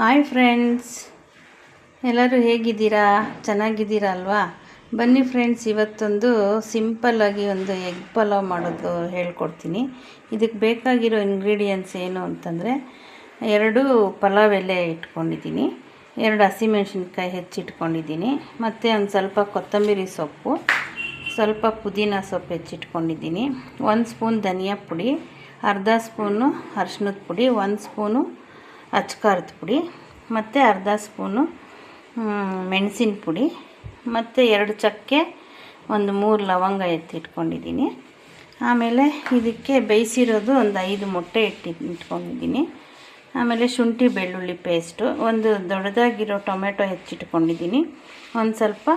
Hi friends ಎಲ್ಲರೂ ಹೇಗಿದ್ದೀರಾ? ಚೆನ್ನಾಗಿದ್ದೀರಾ ಅಲ್ವಾ? ಬನ್ನಿ ಫ್ರೆಂಡ್ಸ್ ಇವತ್ತೊಂದು ಸಿಂಪಲ್ಲಾಗಿ ಒಂದು ಎಗ್ ಪಲಾವ್ ಮಾಡೋದು ಹೇಳ್ಕೊಡ್ತೀನಿ. ಇದಕ್ಕೆ ಬೇಕಾಗಿರೋ ಇಂಗ್ರೀಡಿಯೆಂಟ್ಸ್ ಏನು ಅಂತಂದರೆ, ಎರಡು ಪಲಾವ್ ಎಲೆ ಇಟ್ಕೊಂಡಿದ್ದೀನಿ. ಎರಡು ಹಸಿಮೆಣ್ಸಿನ್ಕಾಯಿ ಹೆಚ್ಚಿಟ್ಕೊಂಡಿದ್ದೀನಿ ಮತ್ತು ಒಂದು ಸ್ವಲ್ಪ ಕೊತ್ತಂಬರಿ ಸೊಪ್ಪು, ಸ್ವಲ್ಪ ಪುದೀನ ಸೊಪ್ಪು ಹೆಚ್ಚಿಟ್ಕೊಂಡಿದ್ದೀನಿ ಒಂದು ಸ್ಪೂನ್ ಧನಿಯಾ ಪುಡಿ, ಅರ್ಧ ಸ್ಪೂನು ಅರ್ಶಿನದ ಪುಡಿ, ಒಂದು ಸ್ಪೂನು ಅಚ್ಕಾರದ ಪುಡಿ, ಮತ್ತು ಅರ್ಧ ಸ್ಪೂನು ಮೆಣಸಿನ ಪುಡಿ, ಮತ್ತು ಎರಡು ಚಕ್ಕೆ, ಒಂದು ಮೂರು ಲವಂಗ ಎತ್ತಿಟ್ಕೊಂಡಿದ್ದೀನಿ. ಆಮೇಲೆ ಇದಕ್ಕೆ ಬೇಯಿಸಿರೋದು ಒಂದು ಐದು ಮೊಟ್ಟೆ ಇಟ್ಟಿ, ಇಟ್ಕೊಂಡಿದ್ದೀನಿ. ಆಮೇಲೆ ಶುಂಠಿ ಬೆಳ್ಳುಳ್ಳಿ ಪೇಸ್ಟು, ಒಂದು ದೊಡ್ಡದಾಗಿರೋ ಟೊಮೆಟೊ ಹೆಚ್ಚಿಟ್ಕೊಂಡಿದ್ದೀನಿ. ಒಂದು ಸ್ವಲ್ಪ,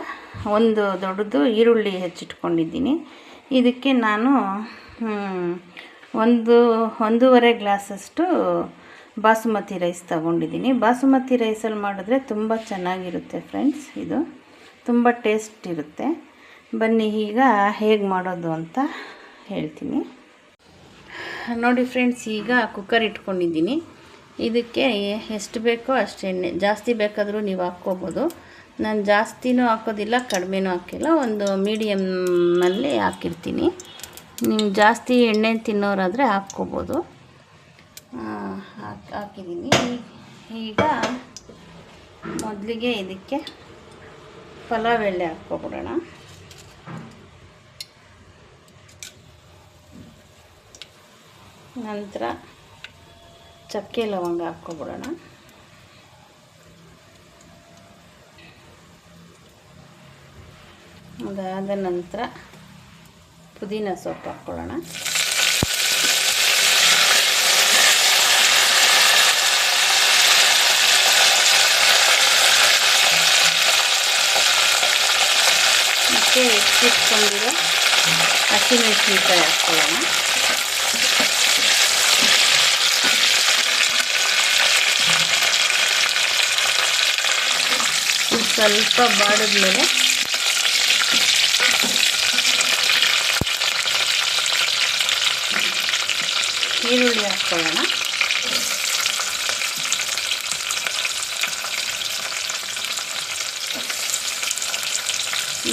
ಒಂದು ದೊಡ್ಡದು ಈರುಳ್ಳಿ ಹೆಚ್ಚಿಟ್ಕೊಂಡಿದ್ದೀನಿ. ಇದಕ್ಕೆ ನಾನು ಒಂದು, ಒಂದೂವರೆ ಗ್ಲಾಸಷ್ಟು ಬಾಸುಮತಿ ರೈಸ್ ತಗೊಂಡಿದ್ದೀನಿ. ಬಾಸುಮತಿ ರೈಸಲ್ಲಿ ಮಾಡಿದ್ರೆ ತುಂಬ ಚೆನ್ನಾಗಿರುತ್ತೆ ಫ್ರೆಂಡ್ಸ್ ಇದು. ತುಂಬ ಟೇಸ್ಟ್ ಇರುತ್ತೆ. ಬನ್ನಿ ಈಗ ಹೇಗೆ ಮಾಡೋದು ಅಂತ ಹೇಳ್ತೀನಿ. ನೋಡಿ ಫ್ರೆಂಡ್ಸ್ ಈಗ ಕುಕ್ಕರ್ ಇಟ್ಕೊಂಡಿದ್ದೀನಿ. ಇದಕ್ಕೆ ಎಷ್ಟು ಬೇಕೋ ಅಷ್ಟು ಎಣ್ಣೆ, ಜಾಸ್ತಿ ಬೇಕಾದರೂ ನೀವು ಹಾಕ್ಕೋಬೋದು. ನಾನು ಜಾಸ್ತಿನೂ ಹಾಕೋದಿಲ್ಲ, ಕಡಿಮೆನೂ ಹಾಕಿಲ್ಲ. ಒಂದು ಮೀಡಿಯಮ್ನಲ್ಲಿ ಹಾಕಿರ್ತೀನಿ. ನೀವು ಜಾಸ್ತಿ ಎಣ್ಣೆ ತಿನ್ನೋರಾದರೆ ಹಾಕ್ಕೋಬೋದು. ಹಾಕಿದ್ದೀನಿ ಈಗ ಮೊದಲಿಗೆ ಇದಕ್ಕೆ ಪಲಾವ್ ಎಳ್ಳೆ ಹಾಕ್ಕೊಬಿಡೋಣ. ನಂತರ ಚಕ್ಕೆ ಲವಂಗ ಹಾಕ್ಕೊಬಿಡೋಣ. ಅದಾದ ನಂತರ ಪುದೀನ ಸೊಪ್ಪು ಹಾಕ್ಕೊಳ್ಳೋಣ ಮತ್ತು ಹೆಚ್ಚಿಟ್ಕೊಂಡಿರೋ ಹಸಿಮೆಣಸಿನ್ಕಾಯಿ ಹಾಕ್ಕೊಳ್ಳೋಣ. ಸ್ವಲ್ಪ ಬಾಡಿದ್ಮೇಲೆ ಈರುಳ್ಳಿ ಹಾಕ್ಕೊಳ್ಳೋಣ.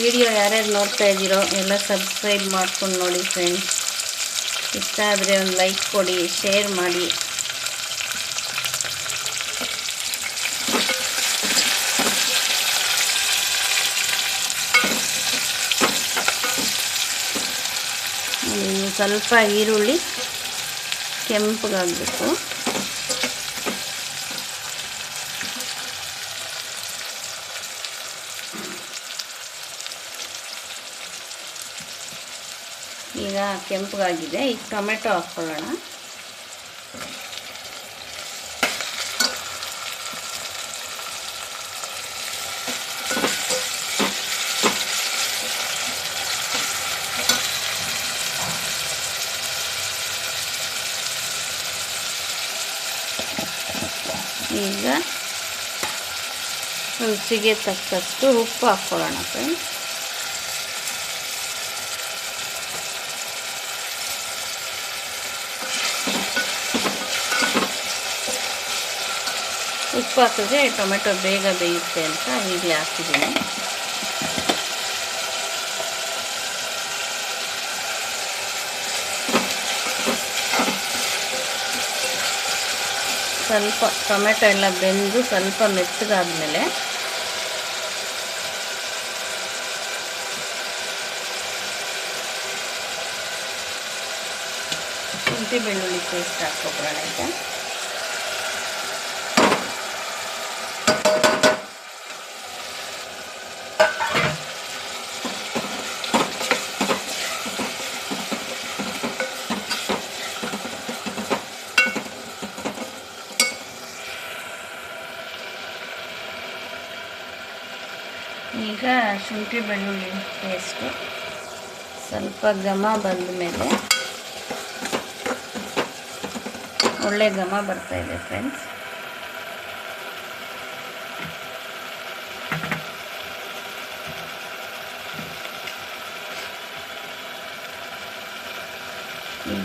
ವಿಡಿಯೋ ಯಾರ್ಯಾರು ನೋಡ್ತಾ ಇದ್ದೀರೋ ಎಲ್ಲ ಸಬ್ಸ್ಕ್ರೈಬ್ ಮಾಡ್ಕೊಂಡು ನೋಡಿ ಫ್ರೆಂಡ್ಸ್ ಇಷ್ಟ ಆದರೆ ಒಂದು ಲೈಕ್ ಕೊಡಿ ಶೇರ್ ಮಾಡಿ. ಸ್ವಲ್ಪ ಈರುಳ್ಳಿ ಕೆಂಪಗಾಗಬೇಕು. ಈಗ ಕೆಂಪಗಾಗಿದೆ. ಈಗ ಟೊಮೆಟೊ ಹಾಕ್ಕೊಳ್ಳೋಣ. ಈಗ ರುಚಿಗೆ ತಕ್ಕಷ್ಟು ಉಪ್ಪು ಹಾಕ್ಕೊಳ್ಳೋಣ ಫ್ರೆಂಡ್ಸ್ ಉಪ್ಪು ಹಾಕಿದ್ರೆ ಟೊಮೆಟೊ ಬೇಗ ಬೇಯುತ್ತೆ ಅಂತ ಈಗಲೇ ಹಾಕಿದ್ದೀನಿ. ಸ್ವಲ್ಪ ಟೊಮೆಟೊ ಎಲ್ಲ ಬೆಂದು ಸ್ವಲ್ಪ ಮೆತ್ತಗಾದ್ಮೇಲೆ ಶುಂಠಿ ಬೆಳ್ಳುಳ್ಳಿ ಪೇಸ್ಟ್ ಹಾಕ್ಕೊಬಿಡೋಣ ಈಗ. ಈಗ ಶುಂಠಿ ಬೆಳ್ಳುಳ್ಳಿ ಪೇಸ್ಟು ಸ್ವಲ್ಪ ಘಮ ಬಂದ ಮೇಲೆ ಒಳ್ಳೆ ಘಮ ಇದೆ ಫ್ರೆಂಡ್ಸ್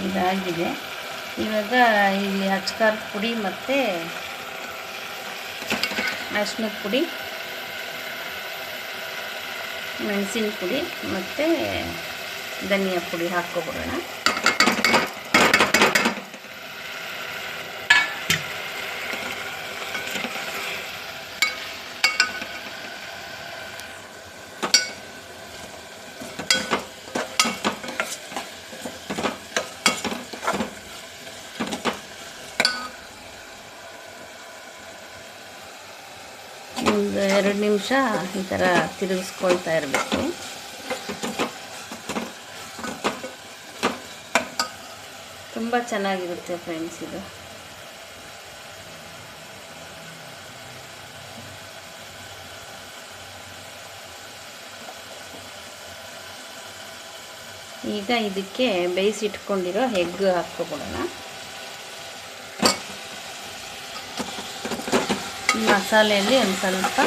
ಇದಾಗಿದೆ ಇವಾಗ ಇಲ್ಲಿ ಹಚ್ಕಾರ ಪುಡಿ ಮತ್ತು ಅರ್ಶಿನದ ಪುಡಿ. ಮೆಣಸಿನ ಪುಡಿ ಮತ್ತು ಧನಿಯಾ ಪುಡಿ ಹಾಕ್ಕೊಬಿಡೋಣ. ಒಂದು ಎರಡು ನಿಮಿಷ ಈ ಥರ ತಿರುಗಿಸ್ಕೊಳ್ತಾ ಇರಬೇಕು. ತುಂಬ ಚೆನ್ನಾಗಿರುತ್ತೆ ಫ್ರೆಂಡ್ಸ್ ಇದು. ಈಗ ಇದಕ್ಕೆ ಬೇಯಿಸಿಟ್ಕೊಂಡಿರೋ ಹೆಗ್ ಹಾಕ್ಕೊಬಿಡೋಣ. ಮಸಾಲೆಯಲ್ಲಿ ಒಂದು ಸ್ವಲ್ಪ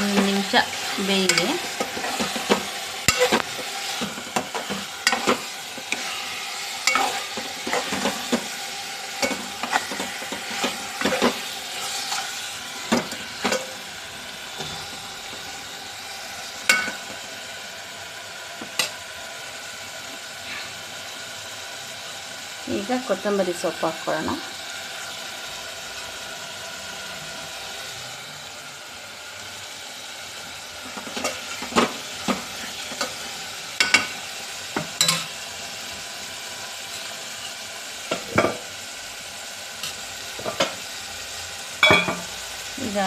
ಒಂದು ನಿಮಿಷ ಬೇಯಿದೆ. ಈಗ ಕೊತ್ತಂಬರಿ ಸೊಪ್ಪು ಹಾಕ್ಕೊಳ್ಳೋಣ.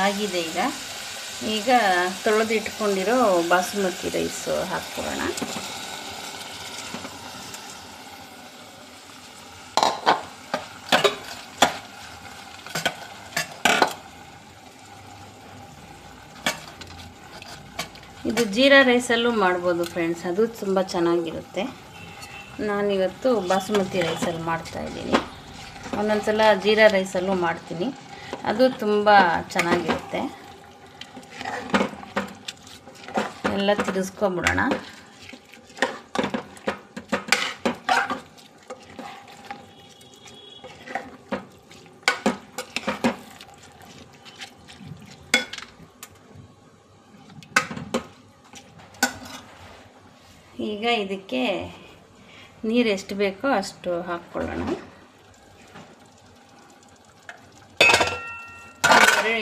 ಆಗಿದೆ ಈಗ. ಈಗ ತೊಳೆದಿಟ್ಕೊಂಡಿರೋ ಬಾಸುಮತಿ ರೈಸು ಹಾಕ್ಕೊಳ್ಳೋಣ. ಇದು ಜೀರಾ ರೈಸಲ್ಲೂ ಮಾಡ್ಬೋದು ಫ್ರೆಂಡ್ಸ್. ಅದು ತುಂಬ ಚೆನ್ನಾಗಿರುತ್ತೆ. ನಾನಿವತ್ತು ಬಾಸುಮತಿ ರೈಸಲ್ಲಿ ಮಾಡ್ತಾಯಿದ್ದೀನಿ ಒಂದೊಂದು ಸಲ ಜೀರಾ ರೈಸಲ್ಲೂ ಮಾಡ್ತೀನಿ. ಅದು ತುಂಬ ಚೆನ್ನಾಗಿರುತ್ತೆ. ಎಲ್ಲ ತಿರ್ಸ್ಕೊಬಿಡೋಣ. ಈಗ ಇದಕ್ಕೆ ನೀರು ಎಷ್ಟು ಬೇಕೋ ಅಷ್ಟು ಹಾಕ್ಕೊಳ್ಳೋಣ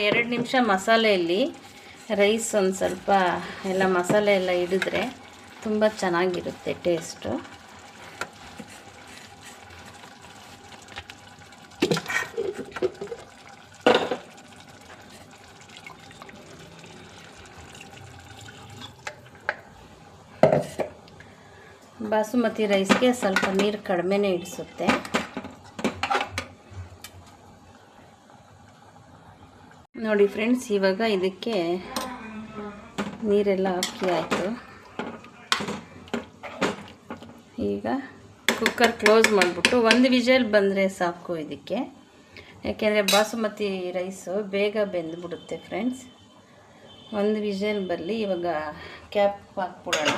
ಎರಡು ನಿಮಿಷ ಮಸಾಲೆಯಲ್ಲಿ ರೈಸ್ ಒಂದು ಸ್ವಲ್ಪ ಎಲ್ಲ ಮಸಾಲೆ ಎಲ್ಲ ಹಿಡಿದ್ರೆ ತುಂಬ ಚೆನ್ನಾಗಿರುತ್ತೆ ಟೇಸ್ಟು ಬಾಸುಮತಿ ರೈಸ್ಗೆ ಸ್ವಲ್ಪ ನೀರು ಕಡಿಮೆನೇ ಇಡಿಸುತ್ತೆ. ನೋಡಿ ಫ್ರೆಂಡ್ಸ್, ಇವಾಗ ಇದಕ್ಕೆ ನೀರೆಲ್ಲ ಹಾಕಿ ಆಯಿತು. ಈಗ ಕುಕ್ಕರ್ ಕ್ಲೋಸ್ ಮಾಡಿಬಿಟ್ಟು ಒಂದು ವಿಜಲ್ ಬಂದರೆ ಸಾಕು ಇದಕ್ಕೆ. ಯಾಕೆಂದರೆ ಬಾಸುಮತಿ ರೈಸು ಬೇಗ ಬೆಂದ್ಬಿಡುತ್ತೆ ಫ್ರೆಂಡ್ಸ್. ಒಂದು ವಿಜಲ್ ಬರಲಿ, ಇವಾಗ ಕ್ಯಾಪ್ ಹಾಕ್ಬಿಡೋಣ.